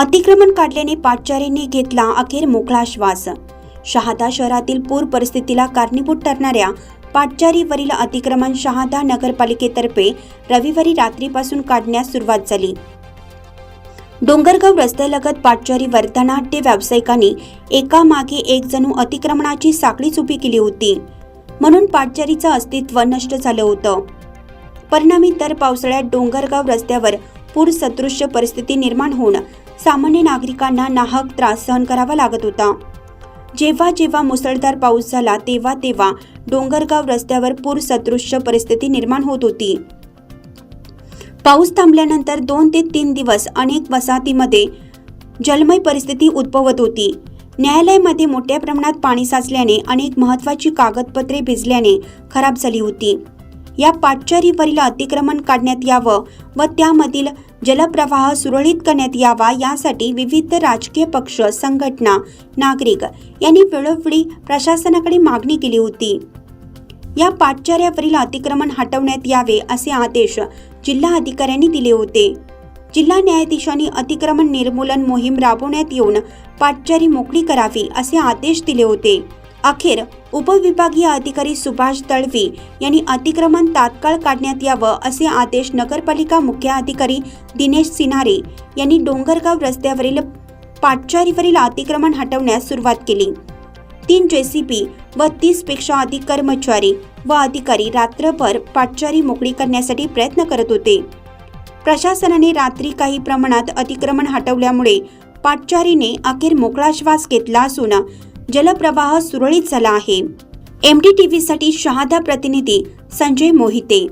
अतिक्रमण काढल्याने पाटचारींनी घेतला अखेर मोकळा श्वास. शहादा शहरातील पूर परिस्थितीला कारणीभूत ठरणाऱ्या पाटचारीवरील अतिक्रमण शहादा नगरपालिकेतर्फे रविवारी रात्रीपासून काढण्यास सुरुवात झाली. डोंगरगाव रस्त्यालगत पाटचारी वर्धनाट्य व्यावसायिकांनी एकामागे एक जणू अतिक्रमणाची साखळीच उभी केली होती. म्हणून पाटचारीचं अस्तित्व नष्ट झालं होतं. परिणामी दर पावसाळ्यात डोंगरगाव रस्त्यावर पूर सदृश्य परिस्थिती निर्माण होऊन सामान्य नागरिकांना नाहक त्रास सहन करावा लागत होता. जेव्हा जेव्हा मुसळधार पाऊस झाला तेव्हा तेव्हा डोंगरगाव रस्त्यावर पूर सदृश्य परिस्थिती निर्माण होत होती. पाऊस थांबल्यानंतर दोन ते तीन दिवस अनेक वसाहतीमध्ये जलमय परिस्थिती उद्भवत होती. न्यायालयामध्ये मोठ्या प्रमाणात पाणी साचल्याने अनेक महत्त्वाची कागदपत्रे भिजल्याने खराब झाली होती. या पाटचारीवरील अतिक्रमण काढण्यात यावं व त्यामधील जलप्रवाह सुरळीत करण्यात यावा यासाठी विविध राजकीय पक्ष संघटना नागरिक यांनी वेळोवेळी प्रशासनाकडे मागणी केली होती. या पाटचाऱ्यावरील अतिक्रमण हटवण्यात यावे असे आदेश जिल्हा अधिकाऱ्यांनी दिले होते. जिल्हा न्यायाधीशांनी अतिक्रमण निर्मूलन मोहीम राबवण्यात येऊन पाटचारी मोकळी करावी असे आदेश दिले होते. अखेर उपविभागीय अधिकारी सुभाष दळवी यांनी अतिक्रमण तात्काळ काढण्यात यावं असे आदेश नगरपालिका मुख्य अधिकारी दिनेश सिन्हारे यांनी डोंगरगाव रस्त्यावरील पाटचारीवरील अतिक्रमण हटवण्यास सुरुवात केली. तीन जेसीबी व तीसपेक्षा अधिक कर्मचारी व अधिकारी रात्रभर पाटचारी मोकळी करण्यासाठी प्रयत्न करत होते. प्रशासनाने रात्री काही प्रमाणात अतिक्रमण हटवल्यामुळे पाटचारीने अखेर मोकळा श्वास घेतला असून जलप्रवाह सुरळीत झाला आहे. एम डी टी व्हीसाठी शहादा प्रतिनिधी संजय मोहिते.